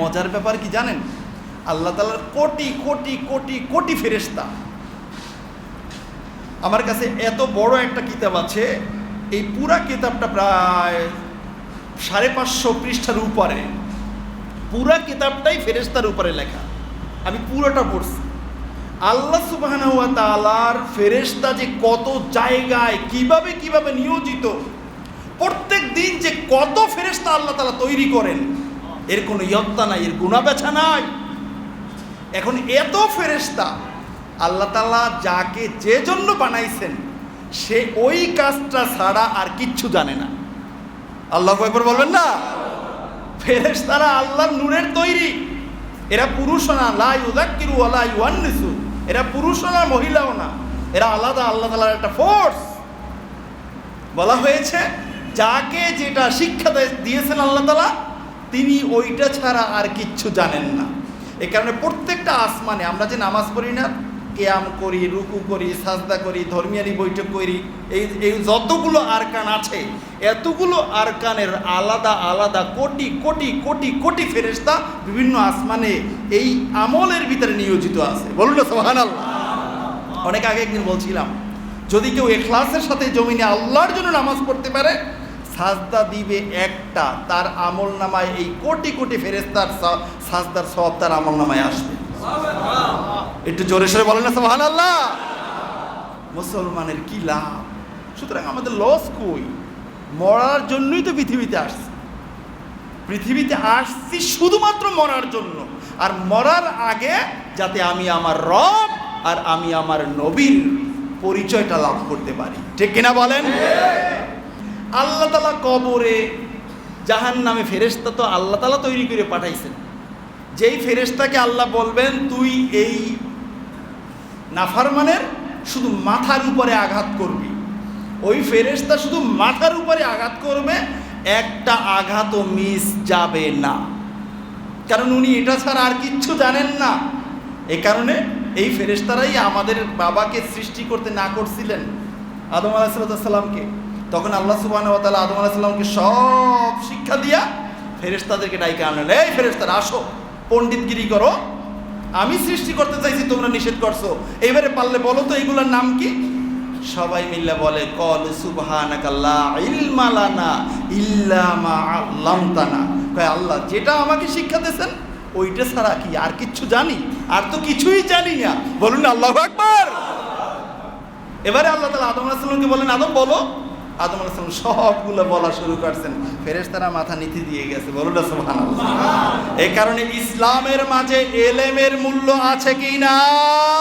মজার ব্যাপার কি জানেন? আল্লাহ তালার কোটি কোটি কোটি কোটি ফেরেস্তা আমার কাছে এত বড় একটা কিতাব আছে, এই পুরা কিতাবটা প্রায় সাড়ে পাঁচশো পৃষ্ঠার উপরে। পুরা কিতাবটাই ফেরেস্তার উপরে লেখা। আমি পুরোটা পড়ছি। আল্লাহ সুবাহ তালার ফেরেস্তা যে কত জায়গায়, কীভাবে কীভাবে নিয়োজিত, প্রত্যেক দিন যে কত ফেরেস্তা আল্লাহ তালা তৈরি করেন এর কোনো ইয়ত্তা নাই, এর গুণা বেছা নাই। এখন এত ফেরেস্তা আল্লাহ তালা যাকে যে জন্য বানাইছেন, সে ওই কাজটা ছাড়া আর কিচ্ছু জানে না। আল্লাহ একবার বলবেন না? ফেরেস্তারা আল্লাহ নূরের তৈরি। এরা পুরুষ না লাই উদাক্কিরু আলা ইউয়ান্নিসু। এরা পুরুষও না, মহিলাও না। এরা আলাদা, আল্লাহ তালার একটা ফোর্স। বলা হয়েছে, যাকে যেটা শিক্ষা দিয়েছেন আল্লাহ তালা তিনি ওইটা ছাড়া আর কিচ্ছু জানেন না। এ কারণে প্রত্যেকটা আসমানে আমরা যে নামাজ পড়ি না, কেয়াম করি, রুকু করি, সাজদা করি ধর্মিয়ারি বৈঠক করি, এই এই যতগুলো আরকান আছে, এতগুলো আরকানের আলাদা আলাদা, কোটি কোটি কোটি কোটি ফেরেস্তা বিভিন্ন আসমানে এই আমলের ভিতরে নিয়োজিত আছে। বলুন সোহান আল্লাহ অনেক আগে একদিন বলছিলাম, যদি কেউ এখলাসের সাথে জমিনে আল্লাহর জন্য নামাজ পড়তে পারে সাজদা দিবে একটা, তার আমল নামায় এই কোটি কোটি ফেরেস্তার সাজদার সব তার আমল নামায় আসবে। একটু জোরে সরে বলেন না সোহান আল্লাহ মুসলমানের কি লাভ? সুতরাং আমাদের লস কই? মরার জন্যই তো পৃথিবীতে আসছে। পৃথিবীতে আসছি শুধুমাত্র মরার জন্য। আর মরার আগে যাতে আমি আমার রব আর আমি আমার নবীর পরিচয়টা লাভ করতে পারি। ঠিক কিনা বলেন? আল্লাহ তালা কবরে জাহান নামে ফেরেস্তা তো আল্লাহ তালা তৈরি করে পাঠাইছেন। যেই ফেরেস্তাকে আল্লাহ বলবেন, তুই এই নাফারমানের শুধু মাথার উপরে আঘাত করবি। ওই ফেরেস্তা শুধু মাথার উপরে আঘাত করবে, একটা আঘাতও মিস যাবে না। কারণ উনি এটা ছাড়া আর কিচ্ছু জানেন না। এ কারণে এই ফেরেস্তারাই আমাদের বাবাকে সৃষ্টি করতে না করছিলেন। আদম আলাহিসাল্লামকে তখন আল্লাহ সুবাহ তালা আদম আলাহিসাল্লামকে সব শিক্ষা দিয়া ফেরেস্তাদেরকে ডাইকে আনলেন, এই ফেরেস্তারা আসো, পণ্ডিতগিরি করো। আমি সৃষ্টি করতে চাইছি, তোমরা নিষেধ করছ। এবারে পারলে বলো তো, এগুলোর নাম কি? সবাই মিল্লা বলে, কল সুবহানাকাল্লা আল্লাহ, যেটা আমাকে শিক্ষা দিয়েছেন, ওইটা ছাড়া কি আর কিচ্ছু জানি? আর তো কিছুই জানি না। বলুন আল্লাহ এবারে আল্লাহ তালা আদম আলাহিসাল্লামকে বলেন আদম, বলো আদম আলাম সবগুলো বলা শুরু করছেন। ফেরেশতারা মাথা নিতে দিয়ে গেছে, বলুন সোহান এ কারণে ইসলামের মাঝে এলেমের মূল্য আছে কি নাই